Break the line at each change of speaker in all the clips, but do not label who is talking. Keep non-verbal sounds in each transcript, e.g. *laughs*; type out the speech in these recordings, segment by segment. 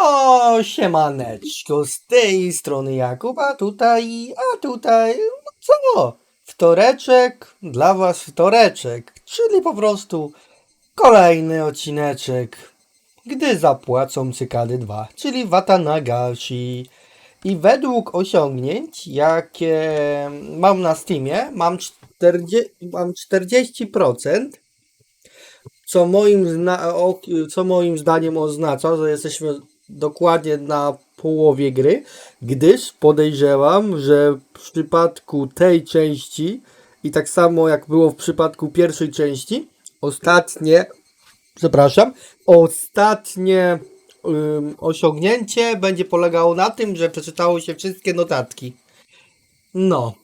No, siemaneczko, z tej strony Jakub, a tutaj, a tutaj, no co? Wtoreczek, dla was wtoreczek, czyli po prostu kolejny odcineczek, gdy zapłacą cykady 2, czyli Watanagashi. I według osiągnięć, jakie mam na Steamie, mam, 40, mam 40%, co moim, co moim zdaniem oznacza, że jesteśmy dokładnie na połowie gry, gdyż podejrzewam, że w przypadku tej części i tak samo jak było w przypadku pierwszej części, ostatnie, przepraszam, ostatnie ym, osiągnięcie będzie polegało na tym, że przeczytało się wszystkie notatki. No.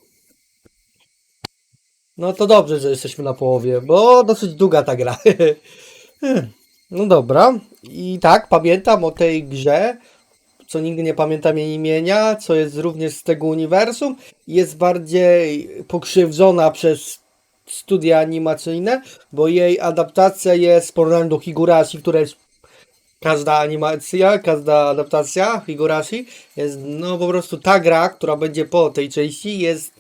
No to dobrze, że jesteśmy na połowie, bo dosyć długa ta gra. *laughs* no dobra. I tak, pamiętam o tej grze, co nigdy nie pamiętam jej imienia, co jest również z tego uniwersum. Jest bardziej pokrzywdzona przez studia animacyjne, bo jej adaptacja jest w porównaniu do Higurashi, która jest każda animacja, każda adaptacja Higurashi jest no po prostu ta gra, która będzie po tej części jest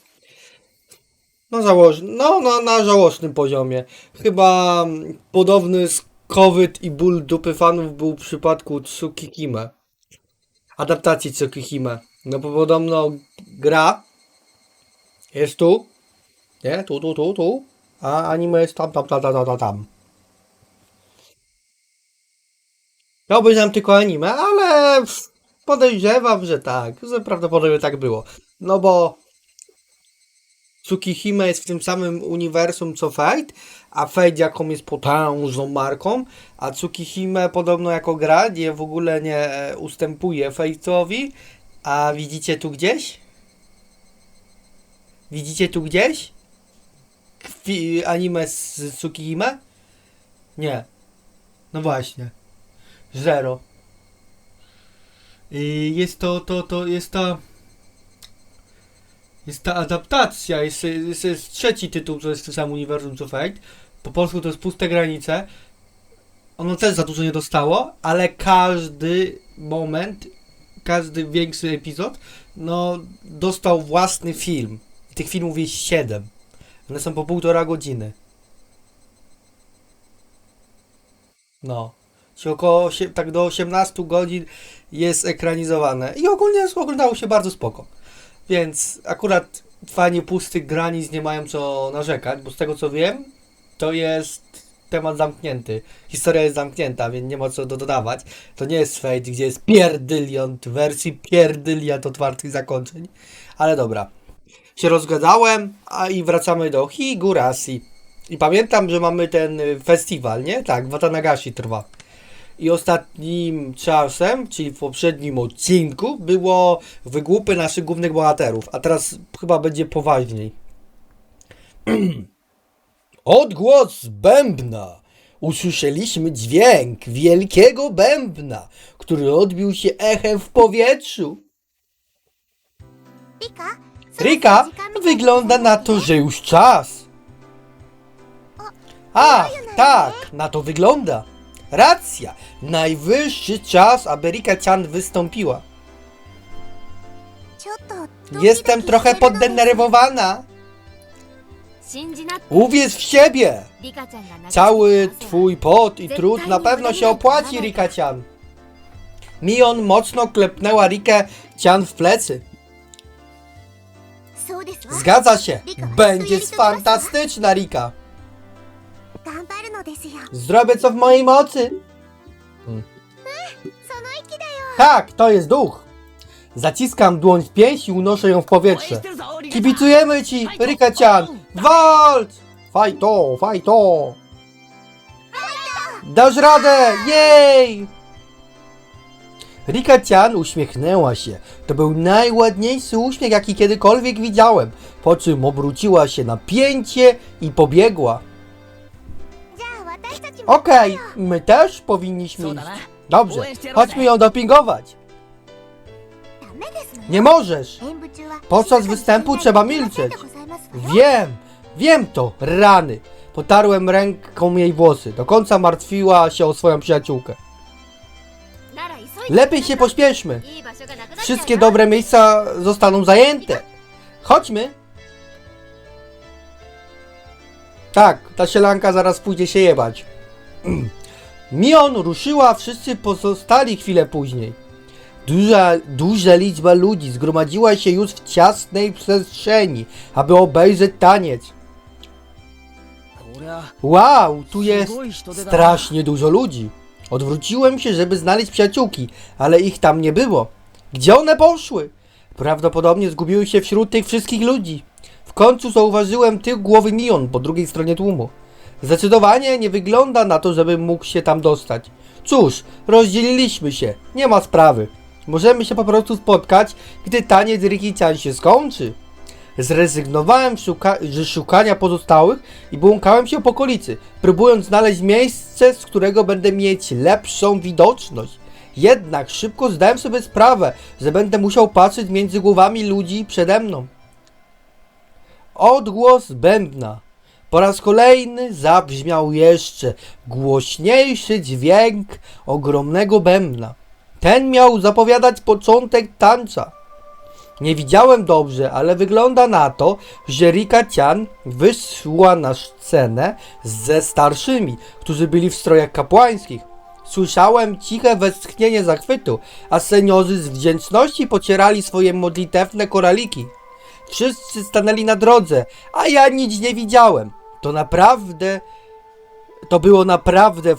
no, założ... no, no na żałosnym poziomie. Chyba mm, podobny z COVID i ból dupy fanów był w przypadku Tsukihime. Adaptacji Tsukihime. No bo podobno gra jest tu, nie? Tu, tu, tu, tu. A anime jest tam, tam, tam, tam, tam, tam. Ja obejrzałem tylko anime, ale podejrzewam, że tak, że prawdopodobnie tak było. No bo Tsukihime jest w tym samym uniwersum co Fate, a Fate jaką jest potężną marką, a Tsukihime podobno jako gra nie w ogóle nie e, ustępuje Fate'owi, a widzicie tu gdzieś? Widzicie tu gdzieś? Fi- anime z Tsukihime? Nie. No właśnie. Zero. Y, Jest to, to, to, jest ta... Jest ta adaptacja, jest, jest, jest trzeci tytuł, to jest tym samym uniwersum co Fate. Po polsku to jest Puste Granice. Ono też za dużo nie dostało, ale każdy moment, każdy większy epizod, no, dostał własny film. Tych filmów jest siedem. One są po półtora godziny. No. Czyli około tak do 18 godzin jest ekranizowane. I ogólnie oglądało się bardzo spoko. Więc akurat fani pustych granic nie mają co narzekać, bo z tego co wiem, to jest temat zamknięty. Historia jest zamknięta, więc nie ma co do dodawać. To nie jest Fate, gdzie jest pierdylion wersji, pierdylion otwartych zakończeń. Ale dobra. Się rozgadałem, a i wracamy do Higurashi. I pamiętam, że mamy ten festiwal, nie? Tak, Watanagashi trwa. I ostatnim czasem, czyli w poprzednim odcinku, było wygłupy naszych głównych bohaterów. A teraz chyba będzie poważniej. *clears throat* Odgłos bębna. Usłyszeliśmy dźwięk wielkiego bębna, który odbił się echem w powietrzu. Rika, wygląda na to, że już czas. A, tak, na to wygląda. Racja! Najwyższy czas, aby
Rika Chan wystąpiła.
Jestem trochę poddenerwowana. Uwierz w siebie! Cały twój pot i trud na pewno się opłaci, Rika Chan. Mion mocno klepnęła Rikę Chan w plecy. Zgadza się, będziesz fantastyczna, Rika.
頑張るのですよ
Zrobię co w mojej mocy.
その息だよ
Tak, to jest duch. Zaciskam dłoń w pięść i unoszę ją w powietrze. Kibicujemy ci, Rika-chan! Walcz! Fajto, fajto! Dasz radę! Jej! Rika-chan uśmiechnęła się. To był najładniejszy uśmiech, jaki kiedykolwiek widziałem. Po czym obróciła się na pięcie i pobiegła. Okej, my też powinniśmy iść. Dobrze, chodźmy ją dopingować. Nie możesz. Podczas występu trzeba milczeć. Wiem, wiem to, rany. Potarłem ręką jej włosy. Do końca martwiła się o swoją przyjaciółkę. Lepiej się pośpieszmy. Wszystkie dobre miejsca zostaną zajęte. Chodźmy. Tak, ta sielanka zaraz pójdzie się jebać. *clears throat* Mion ruszyła, wszyscy pozostali chwilę później. Duża, duża liczba ludzi zgromadziła się już w ciasnej przestrzeni, aby obejrzeć taniec. Wow, tu jest strasznie dużo ludzi. Odwróciłem się, żeby znaleźć przyjaciółki, ale ich tam nie było. Gdzie one poszły? Prawdopodobnie zgubiły się wśród tych wszystkich ludzi. W końcu zauważyłem tył głowy Mion po drugiej stronie tłumu. Zdecydowanie nie wygląda na to, żebym mógł się tam dostać. Cóż, rozdzieliliśmy się, nie ma sprawy. Możemy się po prostu spotkać, gdy taniec Riki-chan się skończy. Zrezygnowałem szuka z szukania pozostałych i błąkałem się po okolicy, próbując znaleźć miejsce, z którego będę mieć lepszą widoczność. Jednak szybko zdałem sobie sprawę, że będę musiał patrzeć między głowami ludzi przede mną. Odgłos bębna. Po raz kolejny zabrzmiał jeszcze głośniejszy dźwięk ogromnego bębna. Ten miał zapowiadać początek tańca. Nie widziałem dobrze, ale wygląda na to, że Rika Chan wyszła na scenę ze starszymi, którzy byli w strojach kapłańskich. Słyszałem ciche westchnienie zachwytu, a seniorzy z wdzięczności pocierali swoje modlitewne koraliki. Wszyscy stanęli na drodze, a ja nic nie widziałem. To naprawdę. To było naprawdę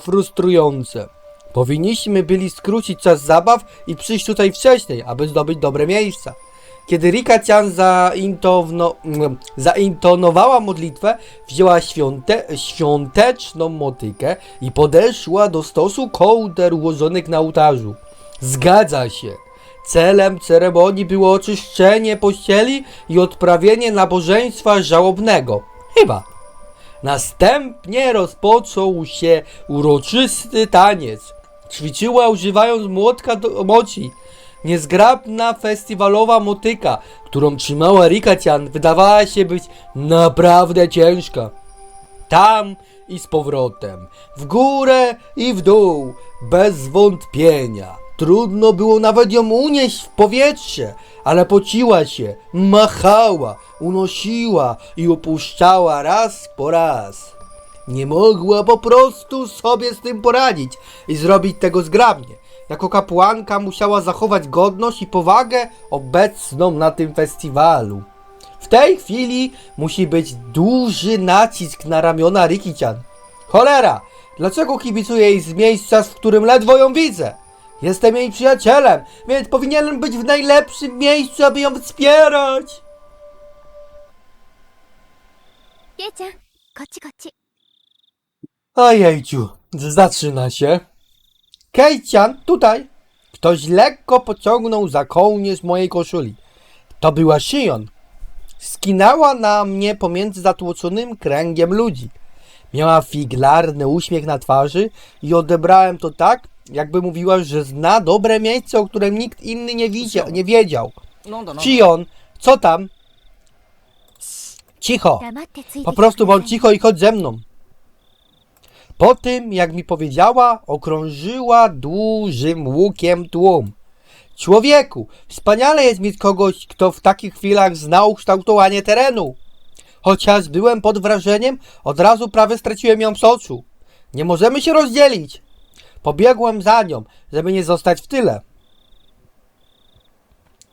frustrujące. Powinniśmy byli skrócić czas zabaw i przyjść tutaj wcześniej, aby zdobyć dobre miejsca. Kiedy Rika Chan zaintowno, mm, zaintonowała modlitwę, wzięła świąte, świąteczną motykę i podeszła do stosu kołder ułożonych na ołtarzu. Zgadza się. Celem ceremonii było oczyszczenie pościeli i odprawienie nabożeństwa żałobnego. Chyba. Następnie rozpoczął się uroczysty taniec. Ćwiczyła używając młotka do moci. Niezgrabna festiwalowa motyka, którą trzymała Rika-chan, wydawała się być naprawdę ciężka. Tam i z powrotem, w górę i w dół, bez wątpienia. Trudno było nawet ją unieść w powietrze, ale pociła się, machała, unosiła i opuszczała raz po raz. Nie mogła po prostu sobie z tym poradzić i zrobić tego zgrabnie. Jako kapłanka musiała zachować godność i powagę obecną na tym festiwalu. W tej chwili musi być duży nacisk na ramiona Riki-chan. Cholera! Dlaczego kibicuję jej z miejsca, w którym ledwo ją widzę? Jestem jej przyjacielem, więc powinienem być w najlepszym miejscu, aby ją wspierać.
ケイちゃんこっちこっち
Ojejciu, zaczyna się. Kejcian, tutaj. Ktoś lekko pociągnął za kołnierz mojej koszuli. To była Shion. Skinęła na mnie pomiędzy zatłoczonym kręgiem ludzi. Miała figlarny uśmiech na twarzy i odebrałem to tak, jakby mówiła, że zna dobre miejsce, o którym nikt inny nie widział, nie wiedział.
No, no, no. no.
Chion, co tam? Cicho. Po prostu bądź cicho i chodź ze mną. Po tym, jak mi powiedziała, okrążyła dużym łukiem tłum. Człowieku, wspaniale jest mieć kogoś, kto w takich chwilach znał kształtowanie terenu. Chociaż byłem pod wrażeniem, od razu prawie straciłem ją z oczu. Nie możemy się rozdzielić. Pobiegłem za nią, żeby nie zostać w tyle.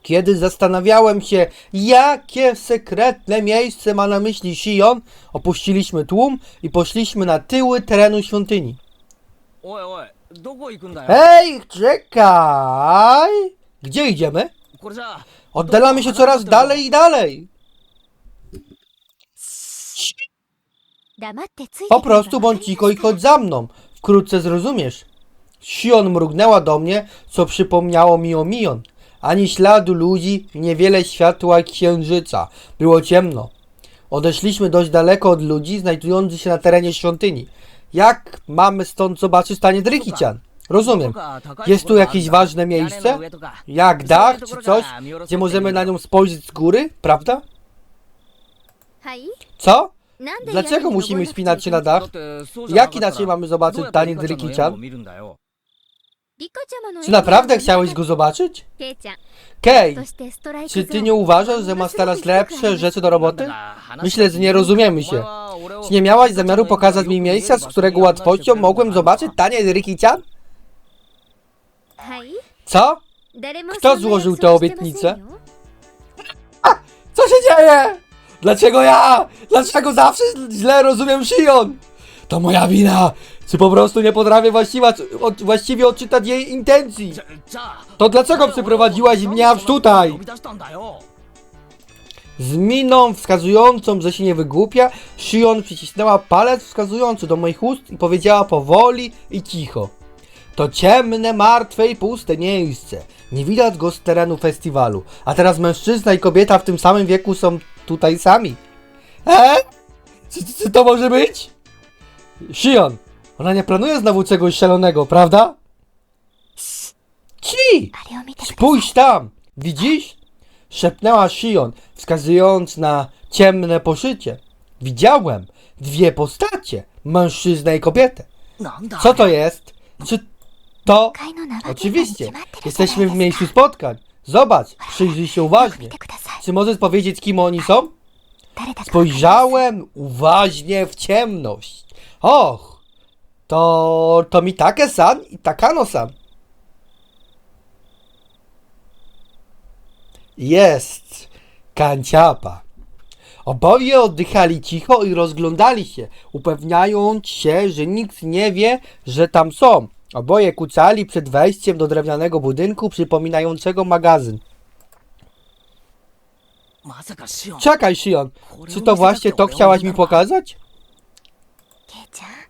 Kiedy zastanawiałem się, jakie sekretne miejsce ma na myśli Sion, opuściliśmy tłum i poszliśmy na tyły terenu świątyni. Hej, czekaj! Gdzie idziemy? Oddalamy się coraz dalej i dalej. Po prostu bądź cicho i chodź za mną. Wkrótce zrozumiesz. Sion mrugnęła do mnie, co przypomniało mi o Mion. Ani śladu ludzi, niewiele światła księżyca. Było ciemno. Odeszliśmy dość daleko od ludzi, znajdujących się na terenie świątyni. Jak mamy stąd zobaczyć stanie Drykician? Rozumiem. Jest tu jakieś ważne miejsce? Jak dach czy coś, gdzie możemy na nią spojrzeć z góry, prawda? Co? Dlaczego musimy wspinać się na dach? Jak inaczej mamy zobaczyć taniec Rikichan? Czy naprawdę chciałeś go zobaczyć? Kej, czy ty nie uważasz, że masz teraz lepsze rzeczy do roboty? Myślę, że nie rozumiemy się. Czy nie miałaś zamiaru pokazać mi miejsca, z którego łatwością mogłem zobaczyć
tanie Rikicia?
Co? Kto złożył tę obietnicę?
A,
co się dzieje? Dlaczego ja? Dlaczego zawsze źle rozumiem Shion? To moja wina! Czy po prostu nie potrafię właściwa, od, właściwie odczytać jej intencji? To dlaczego przyprowadziłaś mnie aż tutaj? Z miną wskazującą, że się nie wygłupia, Shion przycisnęła palec wskazujący do moich ust i powiedziała powoli i cicho. To ciemne, martwe i puste miejsce. Nie widać go z terenu festiwalu. A teraz mężczyzna i kobieta w tym samym wieku są tutaj sami. E? Czy, czy, czy to może być? Shion, ona nie planuje znowu czegoś szalonego, prawda? Ci! Spójrz tam! Widzisz? Szepnęła Shion, wskazując na ciemne poszycie. Widziałem dwie postacie, mężczyznę i kobietę. No, Co to jest? Czy to? Oczywiście, jesteśmy w miejscu spotkań. Zobacz, przyjrzyj się uważnie. Czy możesz powiedzieć, kim oni są? Spojrzałem uważnie w ciemność. Och, to... to Mitake-san i Takano-san. Jest kanciapa. Oboje oddychali cicho i rozglądali się, upewniając się, że nikt nie wie, że tam są. Oboje kucali przed wejściem do drewnianego budynku przypominającego magazyn. Czekaj, Shion, czy to właśnie to chciałaś mi pokazać?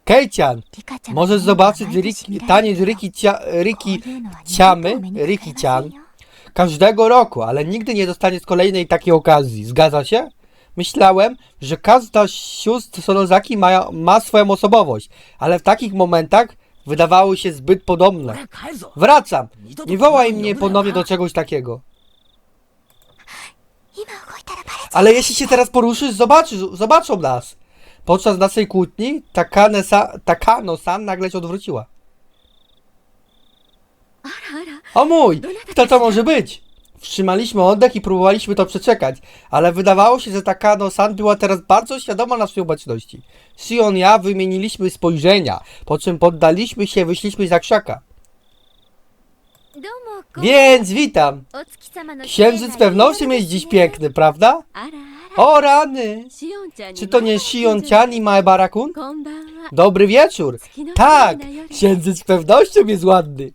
Kejcian, możesz zobaczyć Riki, taniec Riki, cia, Riki Ciamy, Riki
Cian,
każdego roku, ale nigdy nie dostaniesz kolejnej takiej okazji. Zgadza się? Myślałem, że każda z sióstr Sorozaki ma, ma swoją osobowość, ale w takich momentach wydawały się zbyt podobne. Wracam! Nie wołaj mnie ponownie do czegoś takiego. Ale jeśli się teraz poruszysz, zobaczysz, zobaczą nas. Podczas naszej kłótni Takano-san nagle się odwróciła. O mój! Kto to może być? Wstrzymaliśmy oddech i próbowaliśmy to przeczekać, ale wydawało się, że Takano-san była teraz bardzo świadoma naszej obecności. Sion i ja wymieniliśmy spojrzenia, po czym poddaliśmy się i wyszliśmy za krzaka. Więc witam! Księżyc z pewnością jest dziś piękny, prawda? O rany! Czy to nie
Sionciani Mae Barakun?
Dobry wieczór! Tak! Księżyc z pewnością jest ładny!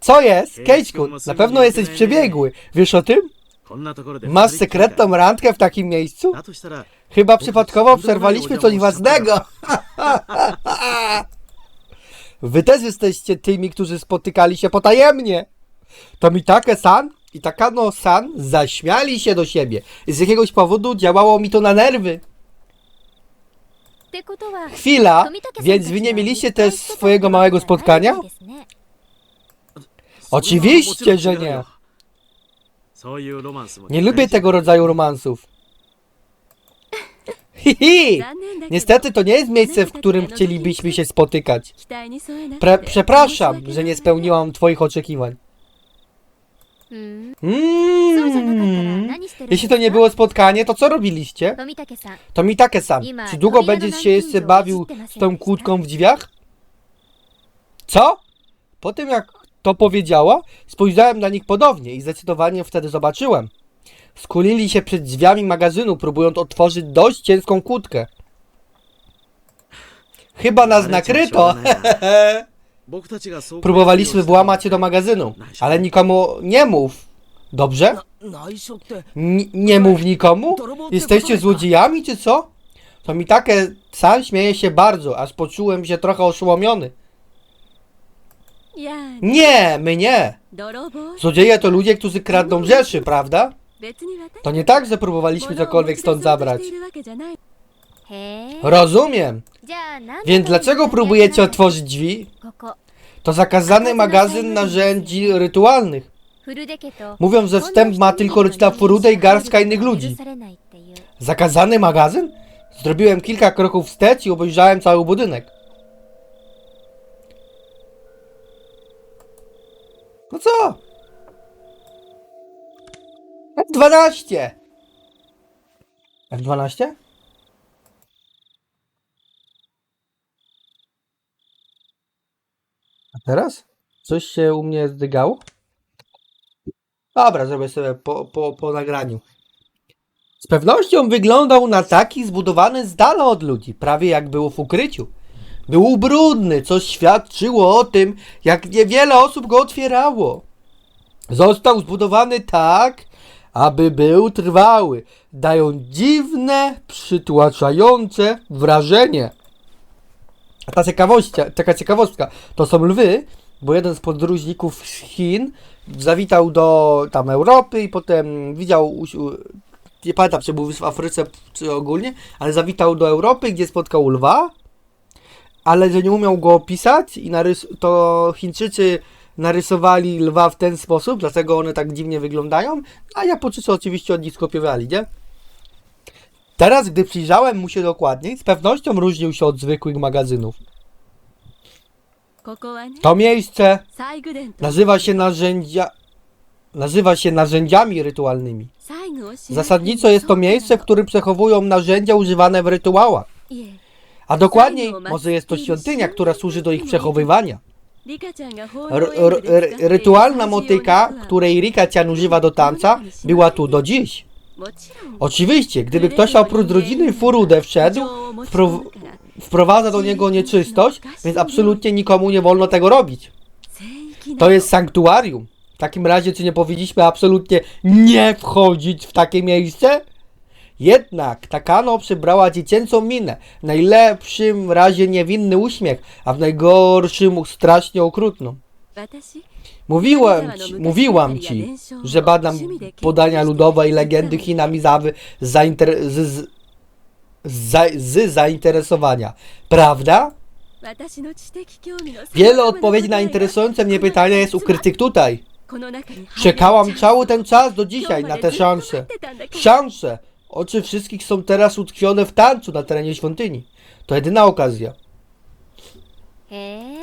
Co jest? Kejczkun, na pewno jesteś przebiegły. Wiesz o tym? Masz sekretną randkę w takim miejscu? Chyba przypadkowo przerwaliśmy coś ważnego. *laughs* Wy też jesteście tymi, którzy spotykali się potajemnie. To mi takie san? i Takano-san zaśmiali się do siebie. Z jakiegoś powodu działało mi to na nerwy. Chwila, więc wy nie mieliście też swojego małego spotkania? Oczywiście, że nie. Nie lubię tego rodzaju romansów. Hihi! Niestety to nie jest miejsce, w którym chcielibyśmy się spotykać. Pre przepraszam, że nie spełniłam twoich oczekiwań. Mm. Jeśli to nie było spotkanie, to co robiliście? To mi
takie sam.
Czy długo będziesz się jeszcze bawił z tą kłódką tak? w drzwiach? Co? Po tym jak to powiedziała, spojrzałem na nich podobnie i zdecydowanie wtedy zobaczyłem. Skulili się przed drzwiami magazynu, próbując otworzyć dość ciężką kłódkę. Chyba nas nakryto. *laughs* Próbowaliśmy włamać się do magazynu, ale nikomu nie mów. Dobrze? N nie mów nikomu? Jesteście złodziejami czy co? To mi takie sam śmieje się bardzo, aż poczułem się trochę oszołomiony. Nie, my nie. Złodzieje to ludzie, którzy kradną rzeczy, prawda? To nie tak, że próbowaliśmy cokolwiek stąd zabrać. Rozumiem. Więc dlaczego próbujecie otworzyć drzwi? To zakazany magazyn narzędzi rytualnych. Mówią, że wstęp ma tylko rodzina Furude i garstka innych ludzi. Zakazany magazyn? Zrobiłem kilka kroków wstecz i obejrzałem cały budynek. No co? 12! F12? Teraz? Coś się u mnie zdygało? Dobra, zrobię sobie po, po, po nagraniu. Z pewnością wyglądał na taki zbudowany z dala od ludzi, prawie jak było w ukryciu. Był brudny, co świadczyło o tym, jak niewiele osób go otwierało. Został zbudowany tak, aby był trwały, dając dziwne, przytłaczające wrażenie. Ta ciekawostka, taka ciekawostka, to są lwy, bo jeden z podróżników z Chin zawitał do tam Europy i potem widział, nie pamiętam czy był w Afryce czy ogólnie, ale zawitał do Europy, gdzie spotkał lwa, ale że nie umiał go opisać i narys- to Chińczycy narysowali lwa w ten sposób, dlatego one tak dziwnie wyglądają, a Japończycy oczywiście od nich skopiowali, nie? Teraz, gdy przyjrzałem mu się dokładniej, z pewnością różnił się od zwykłych magazynów. To miejsce nazywa się narzędzia... Nazywa się narzędziami rytualnymi. Zasadniczo jest to miejsce, w którym przechowują narzędzia używane w rytuałach. A dokładniej, może jest to świątynia, która służy do ich przechowywania. R, r, r rytualna motyka, której Rika-chan używa do tanca, była tu do dziś. Oczywiście, gdyby ktoś oprócz rodziny Furudę wszedł, wpro wprowadza do niego nieczystość, więc absolutnie nikomu nie wolno tego robić. To jest sanktuarium. W takim razie, czy nie powinniśmy absolutnie nie wchodzić w takie miejsce? Jednak Takano przybrała dziecięcą minę, w najlepszym razie niewinny uśmiech, a w najgorszym strasznie okrutną. Mówiłem ci, mówiłam ci, że badam podania ludowe i legendy Chinami zawy zainter- z, z, z zainteresowania. Prawda? Wiele odpowiedzi na interesujące mnie pytania jest ukrytych tutaj. Czekałam cały ten czas do dzisiaj na
te szanse.
Szanse! Oczy wszystkich są teraz utkwione w tańcu na terenie świątyni. To jedyna okazja.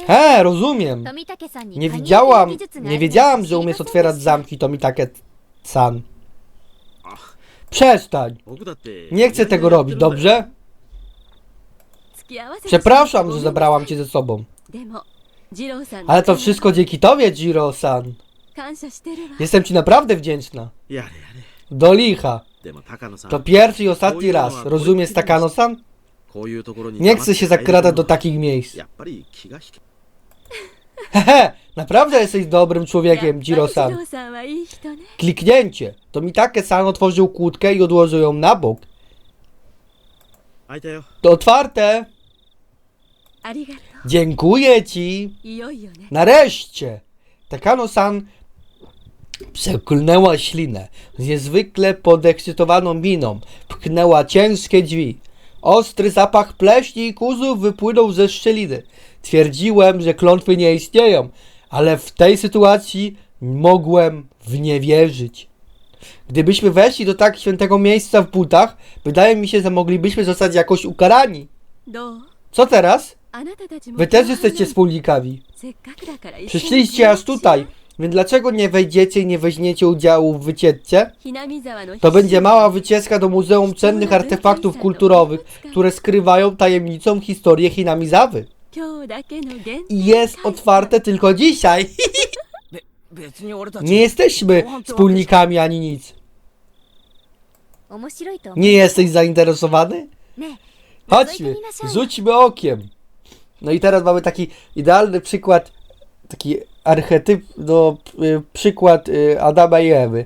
He, rozumiem. Nie widziałam, nie wiedziałam, że
umiesz
otwierać zamki, Tomitake-san. Przestań. Nie chcę tego robić, dobrze? Przepraszam, że zabrałam cię ze sobą. Ale to wszystko dzięki tobie, Jiro-san. Jestem ci naprawdę wdzięczna. Do licha. To pierwszy i ostatni raz. Rozumiesz, Takano-san? Nie chcę się zakradać do takich miejsc. Hehe, *laughs* naprawdę jesteś dobrym człowiekiem, Jiro-san. Kliknięcie. To Mitake-san otworzył kłódkę i odłożył ją na bok. To otwarte. Dziękuję ci. Nareszcie. Takano-san przeklnęła ślinę. Z niezwykle podekscytowaną miną pchnęła ciężkie drzwi. Ostry zapach pleśni i kuzów wypłynął ze szczeliny. Twierdziłem, że klątwy nie istnieją, ale w tej sytuacji mogłem w nie wierzyć. Gdybyśmy weszli do tak świętego miejsca w butach, wydaje mi się, że moglibyśmy zostać jakoś ukarani. Co teraz? Wy też jesteście wspólnikami. Przyszliście aż tutaj, więc dlaczego nie wejdziecie i nie weźmiecie udziału w wycieczce? To będzie mała wycieczka do Muzeum Cennych Artefaktów Kulturowych, które skrywają tajemnicą historię Hinamizawy. I jest otwarte tylko dzisiaj. Nie jesteśmy wspólnikami ani nic. Nie jesteś zainteresowany? Chodźmy, rzućmy okiem. No i teraz mamy taki idealny przykład, taki archetyp, no y, przykład y, Adama i Ewy.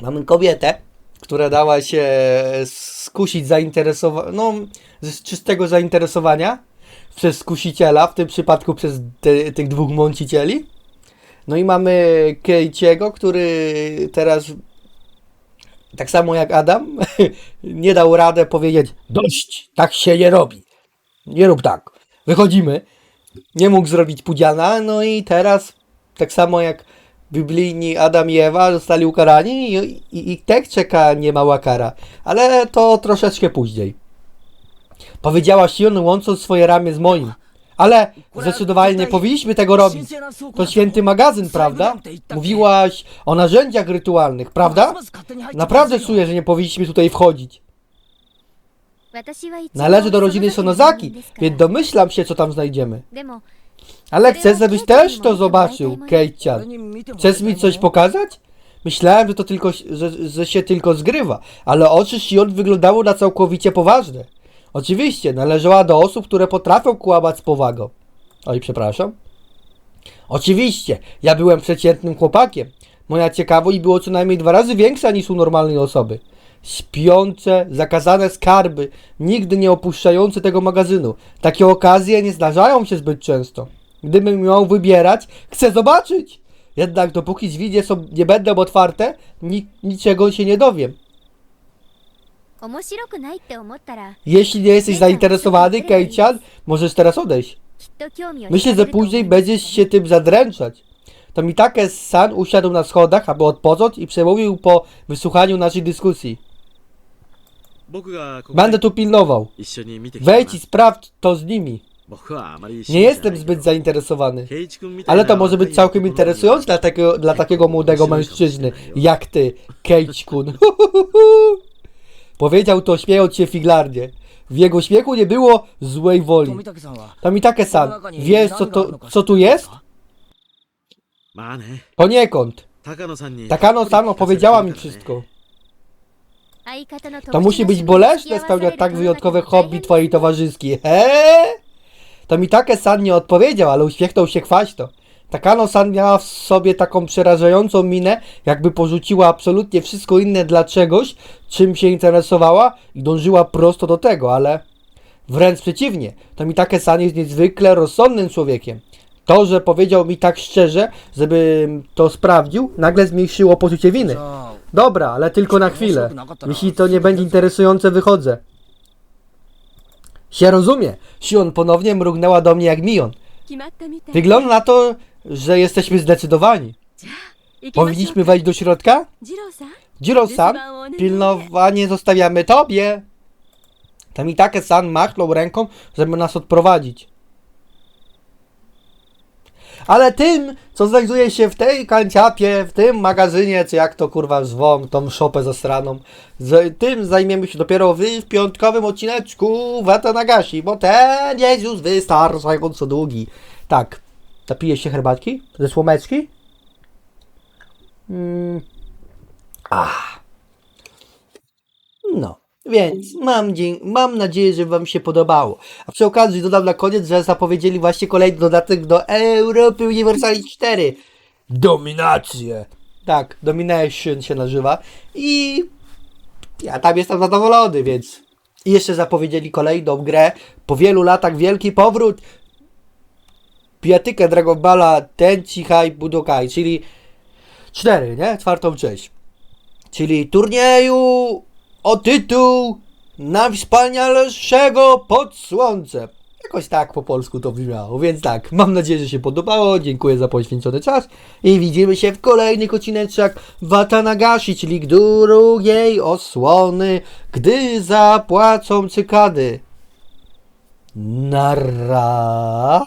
Mamy kobietę, która dała się skusić zainteresowania, no z czystego zainteresowania przez skusiciela, w tym przypadku przez te, tych dwóch mącicieli. No i mamy Kejciego, który teraz tak samo jak Adam, *laughs* nie dał radę powiedzieć dość, tak się nie robi. Nie rób tak. Wychodzimy. Nie mógł zrobić pudziana, no i teraz tak samo jak biblijni Adam i Ewa zostali ukarani i, i, i tak czeka niemała kara. Ale to troszeczkę później. Powiedziała Shion łącząc swoje ramię z moim. Ale zdecydowanie nie powinniśmy tego robić. To święty magazyn, prawda? Mówiłaś o narzędziach rytualnych, prawda? Naprawdę czuję, że nie powinniśmy tutaj wchodzić. Należy do rodziny Sonozaki, więc domyślam się, co tam znajdziemy. Ale chcesz, żebyś też to zobaczył, Kejcian. Chcesz mi coś pokazać? Myślałem, że to tylko, że, że się tylko zgrywa, ale oczy Shion wyglądało na całkowicie poważne. Oczywiście, należała do osób, które potrafią kłamać z powagą. Oj, przepraszam. Oczywiście, ja byłem przeciętnym chłopakiem. Moja ciekawość było co najmniej dwa razy większa niż u normalnej osoby śpiące, zakazane skarby, nigdy nie opuszczające tego magazynu. Takie okazje nie zdarzają się zbyt często. Gdybym miał wybierać, chcę zobaczyć. Jednak dopóki drzwi nie, są, nie będą otwarte, ni niczego się nie dowiem. Jeśli nie jesteś zainteresowany, Kejcian, możesz teraz odejść. Myślę, że później będziesz się tym zadręczać. To Mitake-san usiadł na schodach, aby odpocząć i przemówił po wysłuchaniu naszej dyskusji. Będę tu pilnował. Wejdź i sprawdź to z nimi. Nie jestem zbyt zainteresowany, ale to może być całkiem interesujące dla takiego, dla takiego młodego mężczyzny jak ty, Kejczkun. *laughs* Powiedział to śmiejąc się figlarnie. W jego śmiechu nie było złej woli.
To mi
takie sam. Wiesz, co, to, co tu jest? Poniekąd. Takano-san opowiedziała no, mi wszystko. To musi być bolesne spełniać tak wyjątkowe hobby twojej towarzyskiej. Eee? To mi takie San nie odpowiedział, ale uśmiechnął się kwaśno. Takano San miała w sobie taką przerażającą minę, jakby porzuciła absolutnie wszystko inne dla czegoś, czym się interesowała i dążyła prosto do tego, ale wręcz przeciwnie, to mi takie San jest niezwykle rozsądnym człowiekiem. To, że powiedział mi tak szczerze, żebym to sprawdził, nagle zmniejszyło poczucie winy. Dobra, ale tylko na chwilę. Jeśli to nie będzie interesujące, wychodzę. Się rozumie. Sion ponownie mrugnęła do mnie jak Mion. Wygląda na to, że jesteśmy zdecydowani. Powinniśmy wejść do środka? Jiro-san, pilnowanie zostawiamy tobie. Tam i takie san machnął ręką, żeby nas odprowadzić. Ale tym, co znajduje się w tej kanciapie, w tym magazynie, czy jak to kurwa zwą, tą szopę zastraną, z, tym zajmiemy się dopiero w, w piątkowym odcineczku Wata Nagashi, bo ten jest już wystarczająco długi. Tak, napije się herbatki ze słomeczki? Mm. Ach. No, więc mam, mam nadzieję, że Wam się podobało. A przy okazji dodam na koniec, że zapowiedzieli właśnie kolejny dodatek do Europy Universalis 4. Dominację. Tak, Domination się nazywa. I ja tam jestem zadowolony, więc. I jeszcze zapowiedzieli kolejną grę. Po wielu latach wielki powrót. Piatykę Dragon Balla Tenchi Budokai, czyli 4, nie? Czwartą część. Czyli turnieju o tytuł najwspanialszego pod słońcem. Jakoś tak po polsku to brzmiało, więc tak, mam nadzieję, że się podobało, dziękuję za poświęcony czas i widzimy się w kolejnych odcineczkach Watanagashi, czyli drugiej osłony, gdy zapłacą cykady. Nara.